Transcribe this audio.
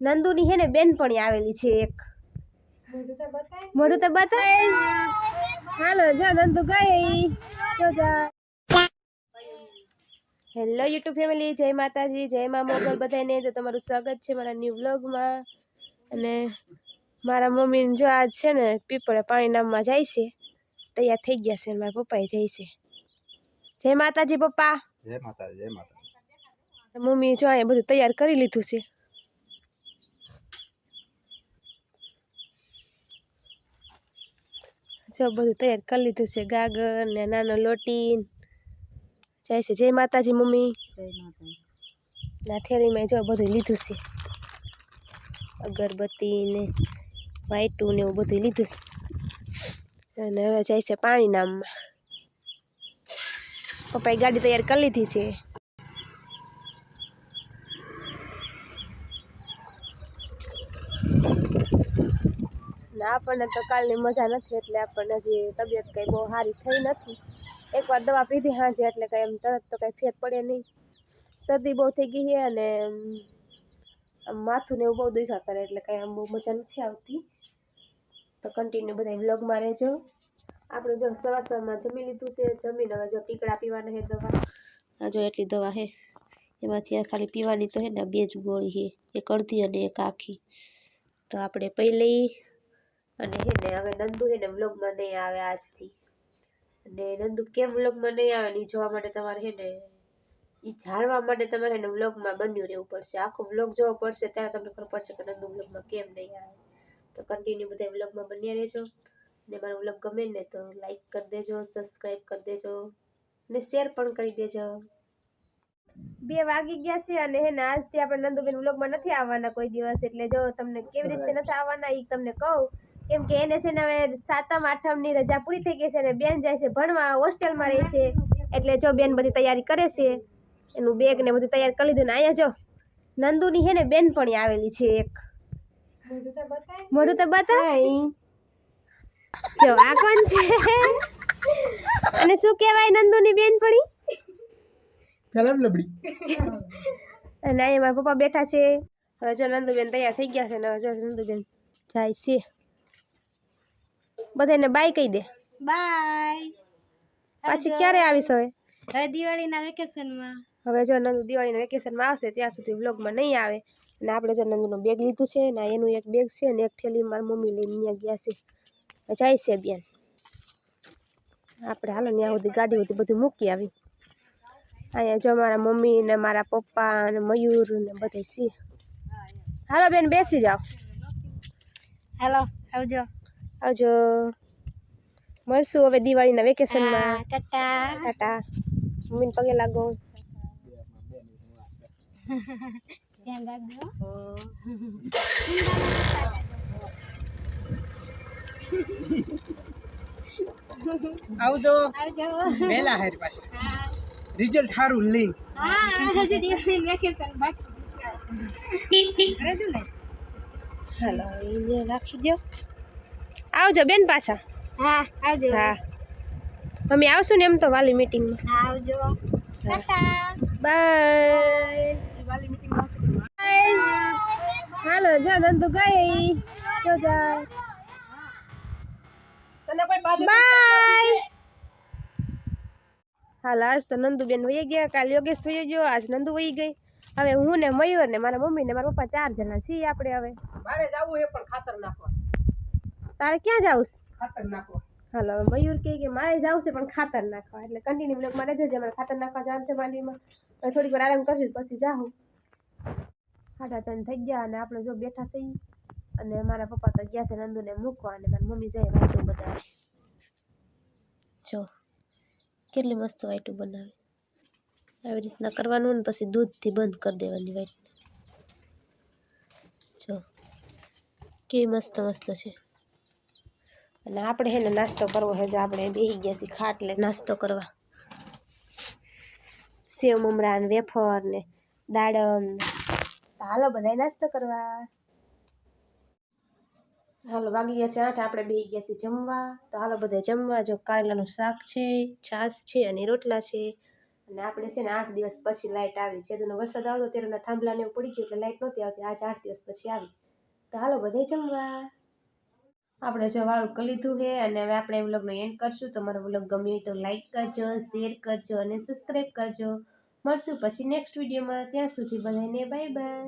નંદુની હે ને બેનપણી આવેલી છે એક. મોઢું તો બતાય હાલો જા નંદુ ગઈ જો જા. Hello YouTube family. જય માતાજી જય મા મોગલ બધાને. તો તમારું સ્વાગત છે મારા ન્યૂ વ્લોગમાં. અને મારા મમ્મીને જો આજ છે ને પીપળે પાણી નામમાં જાય છે. તૈયાર થઈ ગયા છે મારા પપ્પાએ જાય છે. જય માતાજી પપ્પા. જય માતાજી જય માતા મમ્મી જો અહીંયા બધું તૈયાર કરી લીધું છે. જો બધું તૈયાર કરી લીધું છે ગાગર ને નાનો લોટી જાય છે જય માતાજી મમ્મી. ના થેલીમાં જો બધું લીધું છે. અગરબત્તી ને વાઈટું ને એવું બધું લીધું છે. અને હવે જાય છે પાણી નામમાં પપ્પાએ ગાડી તૈયાર કરી લીધી છે. આપણને તો કાલની મજા નથી એટલે આપણને હજી તબિયત કંઈ બહુ સારી થઈ નથી. એકવાર દવા પીધી હાજે એટલે કંઈ એમ તરત તો કંઈ ફેર પડે નહીં. શરદી બહુ થઈ ગઈ છે અને માથું ને એવું બહુ દુખ્યા કરે એટલે કંઈ આમ બહુ મજા નથી આવતી. તો કન્ટિન્યુ બધા વ્લોગમાં રહેજો. આપણે જો સવાર સવારમાં જમી લીધું છે, જમીને હવે જો ટીકડા પીવાના છે દવા. આ જો એટલી દવા છે. એમાંથી ખાલી પીવાની તો છે ને, બે જ ગોળી છે, એક અડધી અને એક આખી. તો આપણે પહેલી અને હે ને હવે નંદુ હે ને વ્લોગમાં નહીં આવે આજથી. અને નંદુ કેમ વ્લોગમાં નહીં આવે ને જોવા માટે તમારે હે ને એ જાણવા માટે તમારે એને વ્લોગમાં બન્યું રહેવું પડશે. આખો વ્લોગ જોવો પડશે ત્યારે તમને ખબર પડશે કે નંદુ વ્લોગમાં કેમ નહીં આવે. તો કન્ટિન્યુ બધા વ્લોગમાં બન્યા રહેજો. ને મારો વ્લોગ ગમે ને તો લાઈક કરી દેજો સબસ્ક્રાઈબ કરી દેજો ને શેર પણ કરી દેજો. બે વાગી ગયા છે અને હે ને આજથી આપણે નંદુબેન વ્લોગમાં નથી આવવાના કોઈ દિવસ. એટલે જો તમને કેવી રીતે નથી આવવાના એ તમને કહું. કેમ કે એને છે ને હવે સાતમ આઠમની રજા પૂરી થઈ ગઈ છે અને બેન જાય છે ભણવા હોસ્ટેલમાં રહે છે. એટલે જો બેન બધી તૈયારી કરે છે એનું બેગ ને બધું તૈયાર કરી લીધું ને અહીંયા જો નંદુની હે ને બેનપણી આવેલી છે એક. મોઢું તો બતાય? જો આ કોણ છે? અને શું કહેવાય નંદુની બેનપણી? કલમ લબડી. અને અહીંયા મારા પપ્પા બેઠા છે. હવે જો નંદુબેન તૈયાર થઈ ગયા છે ને હવે જો નંદુબેન જાય છે. બધાને બાય કહી દે. બાય પાછી ક્યારે આવીશ હવે? હવે દિવાળીના વેકેશનમાં. હવે જો નંદુ દિવાળીના વેકેશનમાં આવશે ત્યાં સુધી વ્લોગમાં નહીં આવે. અને આપણે જો નંદુનું બેગ લીધું છે ને એનું એક બેગ છે ને એક થેલી મારી મમ્મી લઈને ત્યાં ગયા છે. જાય છે બેન આપણે હાલો ત્યાં સુધી ગાડી સુધી બધું મૂકી આવી. અહીંયા જો મારા મમ્મી ને મારા પપ્પા ને મયુર ને બધા છે. હાલો બેન બેસી જાઓ. હેલો આવજો. આવજો મળશું હવે દિવાળીના વેકેશનમાં. ટાટા. ટાટા. મમ્મીને પગે લાગો. ધ્યાન રાખજો. આવજો. આવજો. વેલા હારી પાસે. રિઝલ્ટ સારું લઈ હા હજી દિવાળી વેકેશન બાકી. રજુ ને હાલો રાખી દો આવજો બેન પાછા. હા આવજો. હા. મમ્મી આવશું ને એમ તો વાલી મીટિંગમાં હા આવજો. બાય. મીટિંગ હાલો જા નંદુ ગઈ જો જાય. બાય. હાલ આજ તો નંદુબેન વહી ગયા. કાલ યોગેશ વહી ગયો. આજ નંદુ વહી ગઈ. હવે હું ને મયુર ને મારા મમ્મી ને મારા પપ્પા ચાર જણા છીએ આપણે હવે. મારે જાવું એ પણ ખાતર નાખવા તારે ક્યાં જાવું? ખાતર નાખવા. હાલો મયુર કહે કે મારે જવું છે પણ ખાતર નાખવા. એટલે કન્ટિન્યુ બ્લોક મારે જજે મારે ખાતર નાખવા જવાનું છે હવે થોડીક વાર આરામ કરશું પછી જાઉં ખાતા ત્રણ થઈ ગયા અને આપણે જો બેઠા થઈ અને મારા પપ્પા તો ગયા છે નંદુને મૂકવા અને મારી મમ્મી જાય વાઈટું બનાવે. જો કેટલી મસ્ત વાઈટું બનાવે. આવી રીતના કરવાનું ને પછી દૂધથી બંધ કરી દેવાની વાઈટ જો કેવી મસ્ત મસ્ત છે. અને આપણે હેને નાસ્તો કરવો છે જો આપણે બેસી ગયા છીએ ખાટલે નાસ્તો કરવા. સેવ મમરા ને વેફર ને દાડમ. હાલો બધાય નાસ્તો કરવા. હાલો વાગી ગયા છે આઠ, આપણે બેસી ગયા છીએ જમવા. તો હાલો બધા જમવા. જો કારેલાનું શાક છે, છાશ છે અને રોટલા છે. અને આપણે છે ને આઠ દિવસ પછી લાઇટ આવી. જેદુનો વરસાદ આવતો ત્યારે થાંભલાને એવું પડી ગયું એટલે લાઇટ નહોતી આવતી. આજે આઠ દિવસ પછી આવી. તો હાલો બધે જમવા. આપણે જો વાળું કરી લીધું છે અને હવે આપણે વ્લોગનો એન્ડ કરશું. તો મારો વ્લોગ ગમ્યો હોય તો લાઇક કરજો શેર કરજો અને સબસ્ક્રાઈબ કરજો. મળશું પછી નેક્સ્ટ વિડીયોમાં ત્યાં સુધી બધાને બાય બાય